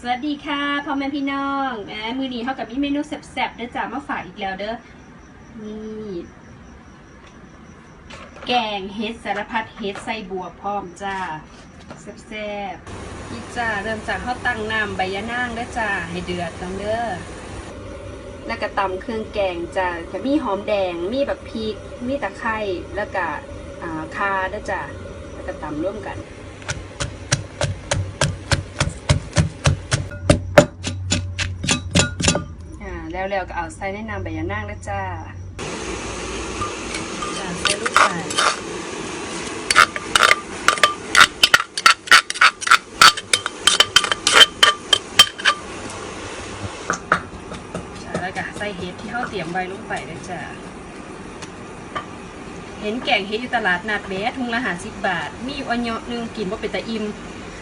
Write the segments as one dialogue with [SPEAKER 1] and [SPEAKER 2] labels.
[SPEAKER 1] สวัสดีค่ะพ่อแม่พี่น้องแหมมือนี้เท่ากับมีเมนูแซ่บๆเด้อจ้ามาฝากอีกแล้วเด้อนี่แกงเฮ็ดสารพัดเฮ็ดใส่บัวพร้อมจ้าแซ่บๆนี่จ้าเริ่มจากข้าวตั้งน้ำใบยะนางเด้อจ้าให้เดือดตังเด้อแล้วก็ตำเครื่องแกงจ้าจะมีหอมแดงมีแบบพริกมีตะไคร้แล้วก็อ่าคาเด้อจ้าแล้วก็ตำร่วมกัน อ่าแล้วก็เอาใส่ในน้ำใบยะนางนะจ้าจ้าใส่ลูกไปจ้าแล้วก็ใส่เห็ดที่เขาเตรียมไว้ลงไปนะจ้าเห็นแกงเห็ดอยู่ตลาดนัดแหม่ทุงละหาสิบบาท มีอันเนาะหนึงกินว่าเป็นตะอิ่ม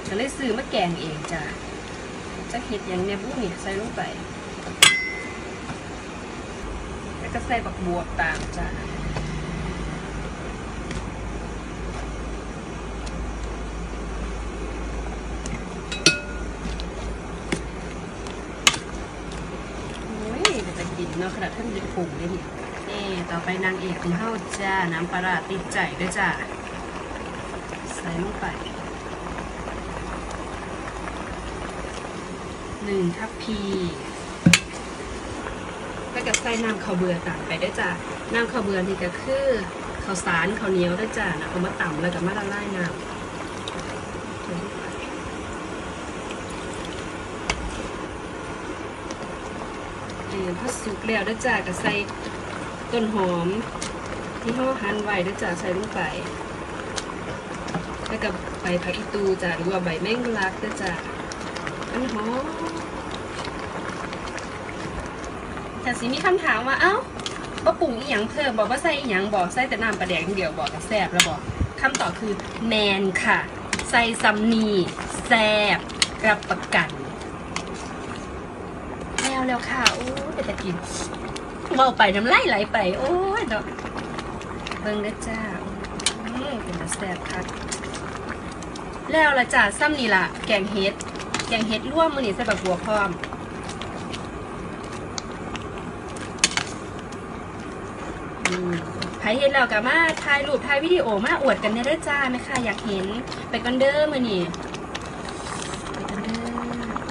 [SPEAKER 1] ก็เลยซื้อมาแกงเองจ้าจะเห็ดอย่างเนี้ยบุ้งนี่ยใส่ลงไป แล้ว ก็ใส่บักบวบตามจ้ะโอ้ยเดี๋ยวจะกินเนาะขนาดท่านเป็นผงเลยเนี่ยนี่ต่อไปนางเอกของเฮาจ้า น้ำปลาร้าติดใจด้วยจ้า ใส่ลงไปหนึ่งทัพพี แล้วก็ใส่น้ำข้าวเบื่อตามไปด้วยจ้ะน้ำข้าวเบื่อนี่ก็คือข้าวสารข้าวเหนียวด้วยจ้ะนะเอามาตำแล้วก็มาละลายน้ำใส่ลงไปเออพอสุกแล้วด้วยจ้ะก็ใส่ต้นหอมที่ห่อหั่นไว้ด้วยจ้ะใส่ลงไปแล้วก็ใบผักอีตูจ้ะหรือว่าใบแมงลักด้วยจ้ะอันหอม แต่สิมีคำถามว่าเอ้าบ่ปรุงอีหยังเพิ่มบอกว่าใส่อีหยังบอกใส่แต่น้ำปลาแดงเดียวบอกกับแซบแล้วบอกคำตอบคือแมนค่ะ ใส่ซัมนีแซบรับประกันแล้วแล้วค่ะโอ้ยเป็นตะกินเมาไปน้ำลายไหลไป โอ้ยเนาะเบิ่งเด้อจ้าอืมเป็นตะแซบคักแล้วละจ้าซ้ำนี่ละแกงเฮ็ด แกงเฮ็ดร่วมมือนี่ใส่แบบบัวพร้อม อืม ใครเห็นแล้วก็มาถ่ายรูปถ่ายวิดีโอมาอวดกันในเด้อจ้าไหมคะอยากเห็นไปกันเด้อมือนี่